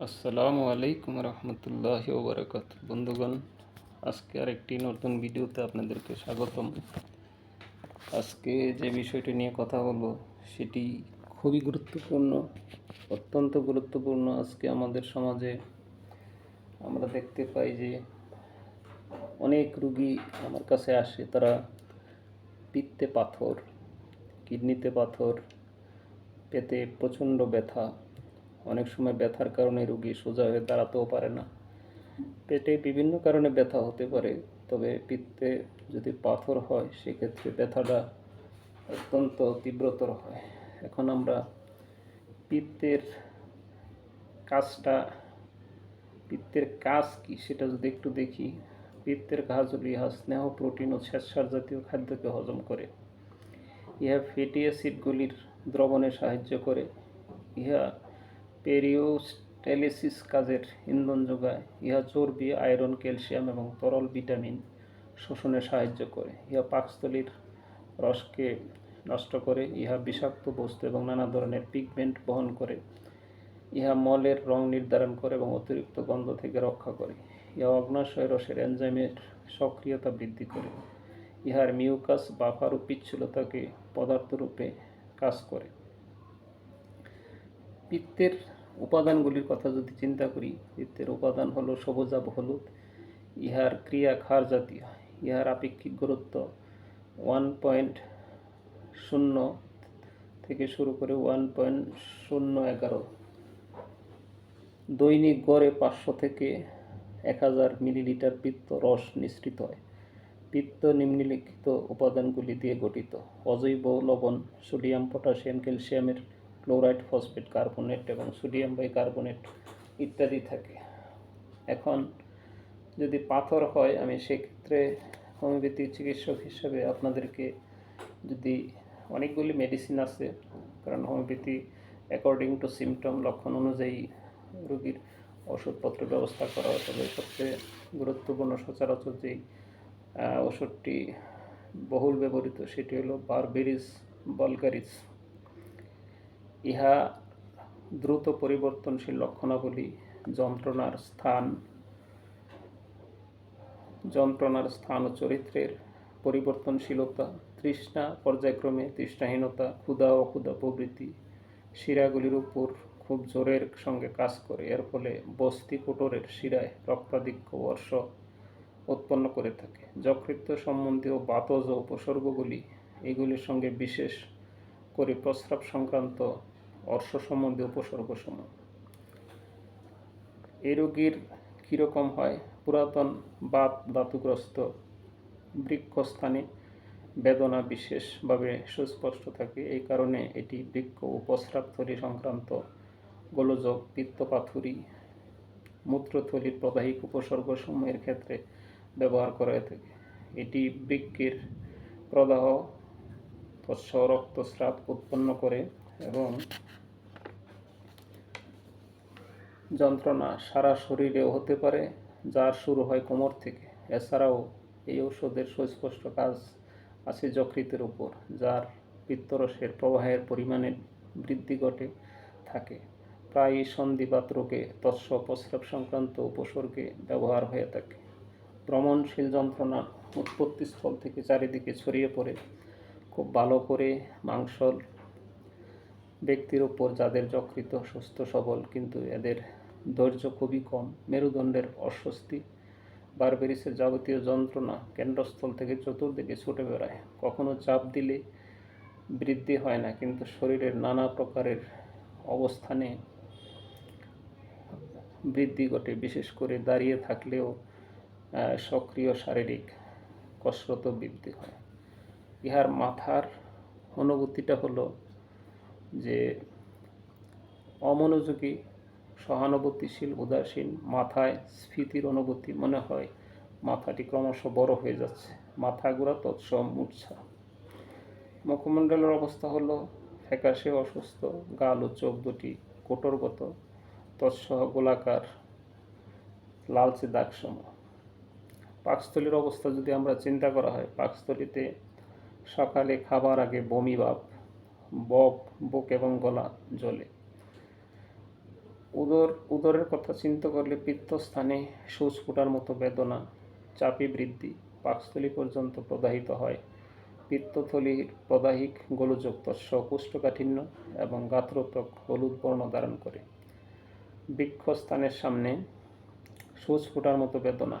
আসসালামু আলাইকুম রহমতুল্লাহ ওবরাকাত বন্ধুগণ, আজকে আরেকটি নতুন ভিডিওতে আপনাদেরকে স্বাগতম। আজকে যে বিষয়টি নিয়ে কথা বলব, সেটি খুবই গুরুত্বপূর্ণ, অত্যন্ত গুরুত্বপূর্ণ। আজকে আমাদের সমাজে আমরা দেখতে পাই যে অনেক রুগী আমার কাছে আসে, তারা পিত্তে পাথর, কিডনিতে পাথর পেতে প্রচণ্ড ব্যথা অনেক সময় ব্যথার কারণে রুগী সোজা হয়ে দাঁড়াতেও পারে না। পেটে বিভিন্ন কারণে ব্যথা হতে পারে, তবে পিত্তে যদি পাথর হয়, সেক্ষেত্রে ব্যথাটা অত্যন্ত তীব্রতর হয়। এখন আমরা পিত্তের কাজটা, পিত্তের কাজ কি সেটা যদি একটু দেখি, পিত্তের কাজ হলো ইহা স্নেহ প্রোটিন ও শ্বেতসার জাতীয় খাদ্যকে হজম করে। ইহা ফ্যাটি অ্যাসিডগুলির দ্রবণে সাহায্য করে। ইহা পেরিওস্টেলিসিস কাজের ইন্ধন যোগায়। ইহা চর্বি, আয়রন, ক্যালসিয়াম এবং তরল ভিটামিন শোষণে সাহায্য করে। ইহা পাকস্থলীর রসকে নষ্ট করে, ইহা বিষাক্ত বস্তু এবং নানা ধরনের পিগমেন্ট বহন করে। ইহা মলের রং নির্ধারণ করে এবং অতিরিক্ত গন্ধ থেকে রক্ষা করে। ইহা অগ্নাশয় রসের এনজাইমের সক্রিয়তা বৃদ্ধি করে। ইহার মিউকাস বাফার ও পদার্থরূপে কাজ করে। পিত্তের উপাদানগুলির কথা যদি চিন্তা করি পিত্তের উপাদান হলো সবুজাব হলুদ। ইহার ক্রিয়া ক্ষার জাতীয় ইহার আপেক্ষিক গুরুত্ব ওয়ান পয়েন্ট শূন্য থেকে শুরু করে ওয়ান পয়েন্ট শূন্য এগারো দৈনিক গড়ে পাঁচশো থেকে এক হাজার মিলিলিটার পিত্ত রস নিঃসৃত হয়। পিত্ত নিম্নলিখিত উপাদানগুলি দিয়ে গঠিত। অজৈব লবণ, সোডিয়াম, পটাশিয়াম, ক্যালসিয়ামের ক্লোরাইড ফসফেট, কার্বনেট এবং সোডিয়াম বাইকার্বনেট ইত্যাদি থাকে। এখন যদি পাথর হয়, আমি সেক্ষেত্রে হোমিওপ্যাথি চিকিৎসক হিসেবে আপনাদেরকে যদি অনেকগুলি মেডিসিন আছে, কারণ হোমিওপ্যাথি অ্যাকর্ডিং টু সিমটম লক্ষণ অনুযায়ী রোগীর ওষুধপত্র ব্যবস্থা করা হয়। তবে সবচেয়ে গুরুত্বপূর্ণ সচরাচর যেই ওষুধটি বহুল ব্যবহৃত, সেটি হলো বারবেরিস বলগারিস। ইহা দ্রুত পরিবর্তনশীল লক্ষণাবলী, যন্ত্রণার স্থান যন্ত্রণার স্থান ও চরিত্রের পরিবর্তনশীলতা, তৃষ্ণা পর্যায়ক্রমে তৃষ্ণাহীনতা, ক্ষুধা, অক্ষুধা প্রভৃতি শিরাগুলির উপর খুব জোরের সঙ্গে কাজ করে। এর ফলে বস্তি কোটরের শিরায় রক্তাধিক্য বর্ষ উৎপন্ন করে থাকে। যকৃত সম্বন্ধীয় বাতজ উপসর্গগুলি এগুলির সঙ্গে বিশেষ করে প্রস্রাব সংক্রান্ত অর্শ সম্বন্ধীয় উপসর্গ সমূহ। এই রোগীর কীরকম হয়? পুরাতন বাত ধাতুগ্রস্ত বৃক্ষস্থানে বেদনা বিশেষভাবে সুস্পষ্ট থাকে। এই কারণে এটি বৃক্ষ ও সংক্রান্ত গোলযোগ, পিত্তপাথুরি, মূত্রথলির প্রবাহিক উপসর্গসমূহের ক্ষেত্রে ব্যবহার করা হয়ে থাকে। এটি বৃক্ষের প্রদাহ তৎস রক্তস্রাব উৎপন্ন করে এবং যন্ত্রণা সারা শরীরেও হতে পারে, যার শুরু হয় কোমর থেকে। এছাড়াও এই ঔষধের সুস্পষ্ট কাজ আছে যকৃতের উপর, যার পিত্তরসের প্রবাহের পরিমাণে বৃদ্ধি ঘটে থাকে। প্রায়ই সন্ধিপাত রোগে তৎস প্রস্রাব সংক্রান্ত উপসর্গে ব্যবহার হয়ে থাকে। ভ্রমণশীল যন্ত্রণা উৎপত্তিস্থল থেকে চারিদিকে ছড়িয়ে পড়ে। খুব ভালো করে মাংসল ব্যক্তির ওপর যাদের যকৃত সুস্থ সবল, কিন্তু এদের ধৈর্য খুবই কম। মেরুদণ্ডের অস্বস্তি, বারবেরিসের যাবতীয় যন্ত্রণা কেন্দ্রস্থল থেকে চতুর্দিকে ছুটে বেড়ায়। কখনো চাপ দিলে বৃদ্ধি হয় না, কিন্তু শরীরের নানা প্রকারের অবস্থানে বৃদ্ধি ঘটে। বিশেষ করে দাঁড়িয়ে থাকলেও সক্রিয় শারীরিক কসরত বৃদ্ধি হয়। ইহার মাথার অনুভূতিটা হলো যে অমনোযোগী, সহানুভূতিশীল, উদাসীন, মাথায় স্ফীতির অনুভূতি মনে হয়। মাথাটি ক্রমশ বড় হয়ে যাচ্ছে। মাথা ঘোরা তৎস মূর্ছা। মুখমণ্ডলের অবস্থা হলো ফ্যাকাশে অসুস্থ, গাল ও চোখ দুটি কোটরগত, তৎসহ গোলাকার, লালচে দাগসমূহ। পাকস্থলীর অবস্থা যদি আমরা চিন্তা করা হয়, পাকস্থলীতে সকালে খাবার আগে বমি ভাব বক, বুক এবং গলা জ্বলে। উদর, উদরের কথা চিন্তা করলে পিত্তস্থানে সূচ ফোটার মতো বেদনা, চাপি বৃদ্ধি, পাকস্থলী পর্যন্ত প্রদাহিত হয়। পিত্তথলির প্রদাহিক গোলযুক্ত কোষ্ঠকাঠিন্য এবং গাত্রত্বক হলুদ বর্ণ ধারণ করে। বৃক্ষস্থানের সামনে সূচ ফোটার মতো বেদনা,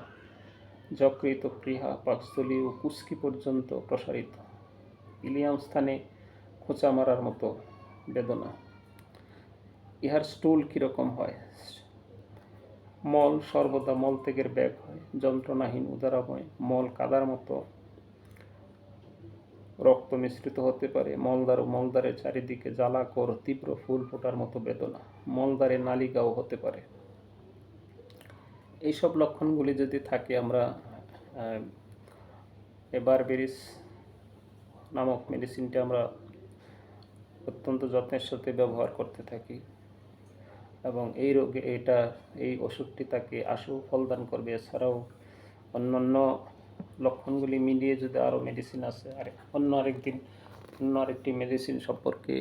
যকৃত প্রিহা পাকস্থলী ও কুস্কি পর্যন্ত প্রসারিত। ইলিয়াম স্থানে খোঁচা মারার মতো বেদনা। ইহার স্টুল কীরকম হয়? মল সর্বদা মলত্যাগের ব্যাগ হয়, যন্ত্রণাহীন উদারাময় মল কাদার মতো রক্ত মিশ্রিত হতে পারে, মলদার ও মলদারের চারিদিকে জ্বালাকর তীব্র ফুল ফোটার মতো বেদনা মলদারে নালিকাও হতে পারে। এইসব লক্ষণগুলি যদি থাকে, আমরা এবার বেরিস নামক মেডিসিনটা আমরা অত্যন্ত যত্নের সাথে ব্যবহার করতে থাকি এবং এই রোগে এটা, এই ওষুধটি তাকে আশু ফলদান করবে। এছাড়াও অন্যান্য লক্ষণগুলি মিলিয়ে যদি আরও মেডিসিন আছে আর অন্য আরেকদিন, অন্য আরেকটি মেডিসিন সম্পর্কে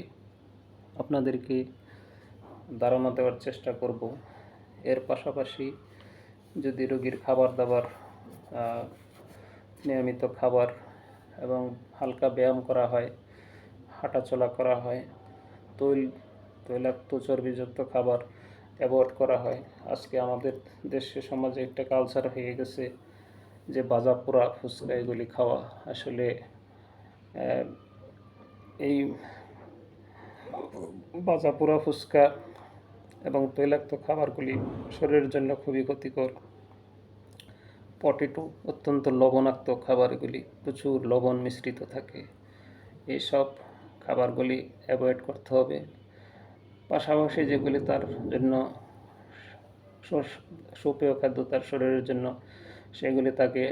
আপনাদেরকে ধারণা দেওয়ার চেষ্টা করব। এর পাশাপাশি যদি রোগীর খাবার দাবার নিয়মিত খাবার এবং হালকা ব্যায়াম করা হয় হাঁটাচলা করা হয়, তৈল, তৈলাক্ত চর্বিযুক্ত খাবার অ্যাভয়েড করা হয়। আজকে আমাদের দেশে, সমাজে একটা কালচার হয়ে গেছে যে বাজা পোড়া ফুচকা এগুলি খাওয়া। আসলে এই বাজা পোড়া ফুচকা এবং তৈলাক্ত খাবারগুলি শরীরের জন্য খুবই ক্ষতিকর। পটেটো অত্যন্ত লবণাক্ত খাবারগুলি প্রচুর লবণ মিশ্রিত থাকে। এইসব খাবারগুলি অ্যাভয়েড করতে হবে। পাশাপাশি যেগুলি তার জন্য সুপেয় খাদ্য তার শরীরের জন্য, সেগুলি তাকে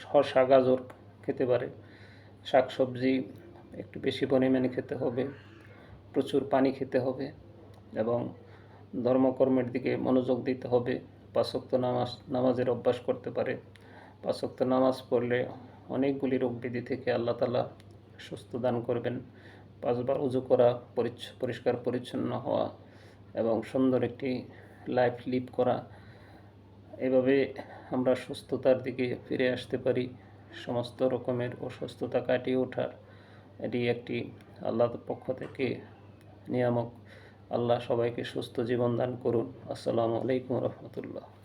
শসা, গাজর খেতে পারে। শাকসবজি একটু বেশি পরিমাণে খেতে হবে। প্রচুর পানি খেতে হবে এবং ধর্মকর্মের দিকে মনোযোগ দিতে হবে। পাঁচক্ত নামাজ, নামাজের অভ্যাস করতে পারে। পাঁচক্ত নামাজ পড়লে অনেকগুলি রোগ ব্যাধি থেকে আল্লাহ তালা সুস্থ দান করবেন। পাঁচবার উজু করা পরিষ্কার পরিচ্ছন্ন হওয়া এবং সুন্দর একটি লাইফ লিভ করা। এভাবে আমরা সুস্থতার দিকে ফিরে আসতে পারি। সমস্ত রকমের অসুস্থতা কাটিয়ে ওঠার এটি একটি আল্লাহর পক্ষ থেকে নিয়ামক। আল্লাহ সবাইকে সুস্থ জীবন দান করুন। আসসালামু আলাইকুম রহমতুল্লাহ।